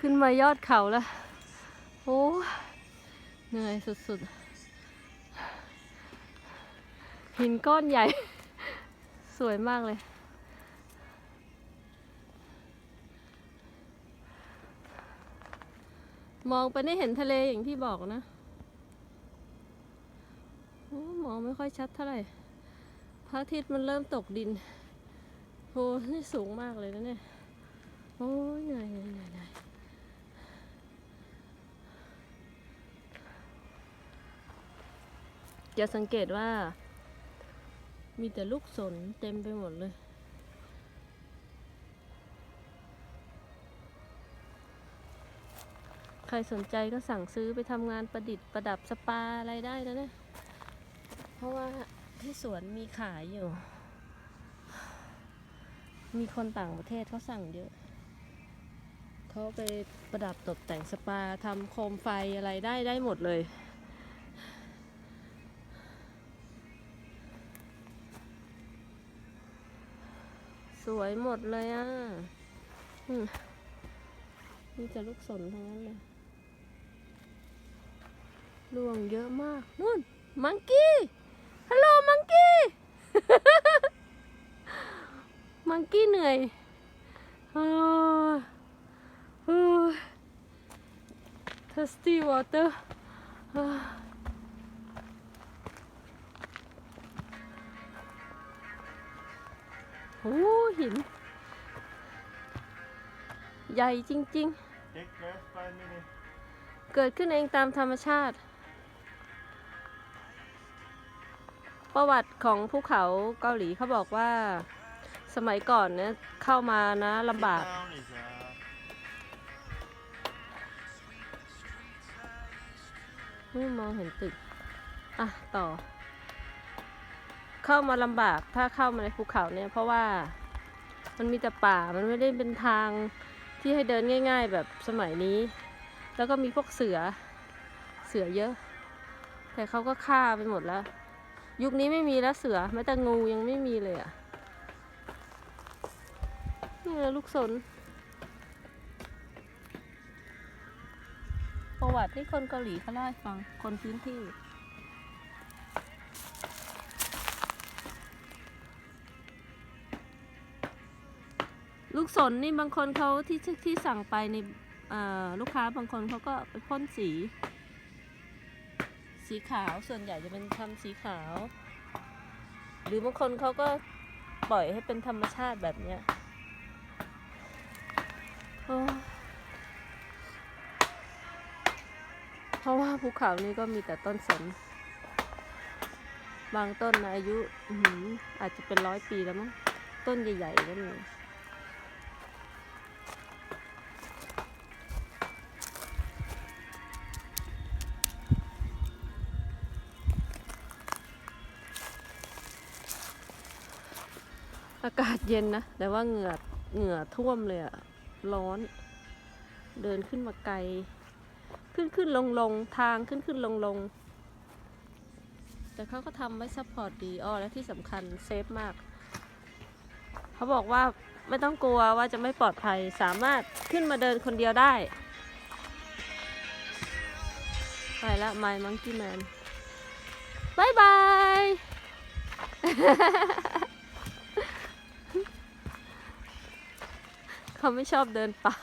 ขึ้นมายอดเขาแล้ว โอ้เหนื่อยสุดๆ หินก้อนใหญ่ สวยมากเลย มองไปนี่เห็นทะเลอย่างที่บอกนะโอ้มองไม่ค่อยชัดเท่าไหร่พระอาทิตย์มันเริ่มตกดินโอ้นี่สูงมากเลยนะเนี่ย โอ้ยเหนื่อยเหนื่อยเหนื่อยเหนื่อย จะสังเกตว่า มีแต่ลูกสนเต็มไปหมดเลย ใครสนใจก็สั่งซื้อไปทำงานประดิษฐ์ประดับสปาอะไรได้นะเนี่ย เพราะว่าที่สวนมีขายอยู่ มีคนต่างประเทศเขาสั่งเยอะ เขาไปประดับตกแต่งสปาทำโคมไฟอะไรได้ได้หมดเลย สวยหมดเลยอะมนี่จะลูกสนทั้งนั้นเลยรวงเยอะมากนู่นมังกี้ฮัลโหลมังกี้มังกี้เหนื่อยอ่าเฮ้ย thirsty water อาโอ้หิน ใหญ่จริง ๆ เกิดขึ้นเองตามธรรมชาติ ประวัติของภูเขาเกาหลีเขาบอกว่าสมัยก่อนเนี่ยเข้ามานะลำบาก ไม่มองเห็นตึก อะ ต่อ เข้ามาลำบากถ้าเข้ามาในภูเขาเนี่ย เพราะว่ามันมีแต่ป่ามันไม่ได้เป็นทางที่ให้เดินง่าย ๆ แบบสมัยนี้ แล้วก็มีพวกเสือเสือเยอะ แต่เขาก็ฆ่าไปหมดแล้ว ยุคนี้ไม่มีแล้วเสือแม้แต่งูยังไม่มีเลยอะนี่ละลูกสนประวัติที่คนเกาหลีเขาเล่าให้ฟังคนพื้นที่ ลูกสนนี่บางคนเขาที่ที่ที่สั่งไปในลูกค้าบางคนเขาก็ไปพ่นสี สีขาวส่วนใหญ่จะเป็นทำสีขาว หรือบางคนเขาก็ปล่อยให้เป็นธรรมชาติแบบเนี้ยเพราะว่าภูเขานี้ก็มีแต่ต้นสน บางต้นอายุอื้อหืออาจจะเป็นร้อยปีแล้วมั้งต้นใหญ่ๆก็มี อากาศเย็นนะ แต่ว่าเหงื่อเหงื่อท่วมเลยอะร้อน เดินขึ้นมาไกล ขึ้นขึ้นลงลงทางขึ้นขึ้นลงลงแต่เขาก็ทำไว้ซัพพอร์ตดีอ้อและที่สำคัญเซฟมาก เขาบอกว่าไม่ต้องกลัวว่าจะไม่ปลอดภัยสามารถขึ้นมาเดินคนเดียวได้ ไปละ My Monkey Man บายบาย เขาไม่ชอบเดินป่า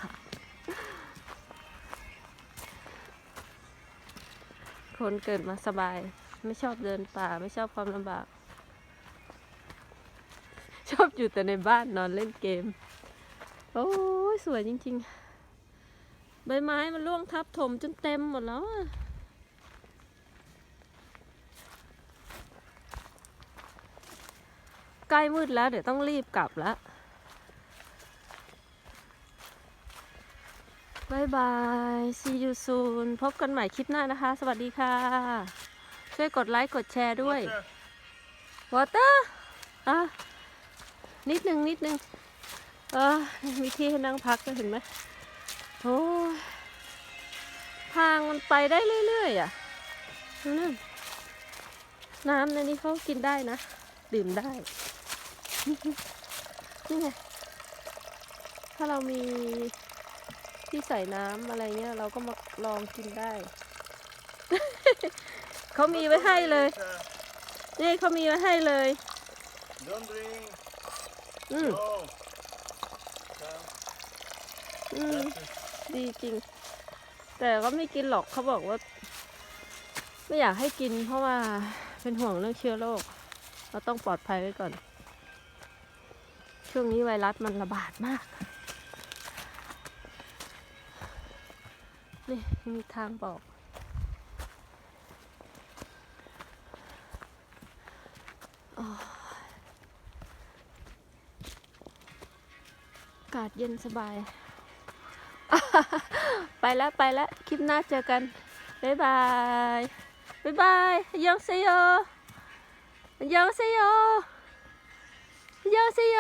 คนเกิดมาสบาย ไม่ชอบเดินป่า ไม่ชอบความลำบาก ชอบอยู่แต่ในบ้านนอนเล่นเกม โอ้ยสวยจริง ๆ ใบไม้มันร่วงทับถมจนเต็มหมดแล้วอะใกล้มืดแล้วเดี๋ยวต้องรีบกลับแล้ว บายบาย see you soon พบกันใหม่คลิปหน้านะคะ สวัสดีค่ะ ช่วยกดไลค์กดแชร์ด้วย water. วอเตอร์อะ นิดนึงนิดนึงเออมีที่ให้นั่งพักด้วยเห็นไหมโอ้ยทางมันไปได้เรื่อยๆอะนั่นน้ำในนี้เขากินได้นะ ดื่มได้ นี่ไง ถ้าเรามี ที่ใส่น้ำอะไรเงี้ยเราก็มาลองกินได้ เขามีไว้ให้เลย Uh, นี่เขามีไว้ให้เลย don't drink. อืม No. Come. อืม That's it. ดีจริง แต่ก็ไม่กินหรอกเขาบอกว่า ไม่อยากให้กิน เพราะว่าเป็นห่วงเรื่องเชื้อโรคเราต้องปลอดภัยไว้ก่อน ช่วงนี้ไวรัสมันระบาดมาก นี่มีทางบอกโอ้ยอากาศเย็นสบาย ไปแล้วไปแล้ว คลิปหน้าเจอกัน บ๊ายบาย บ๊ายบายยองเซโยยองเซโยยองเซโย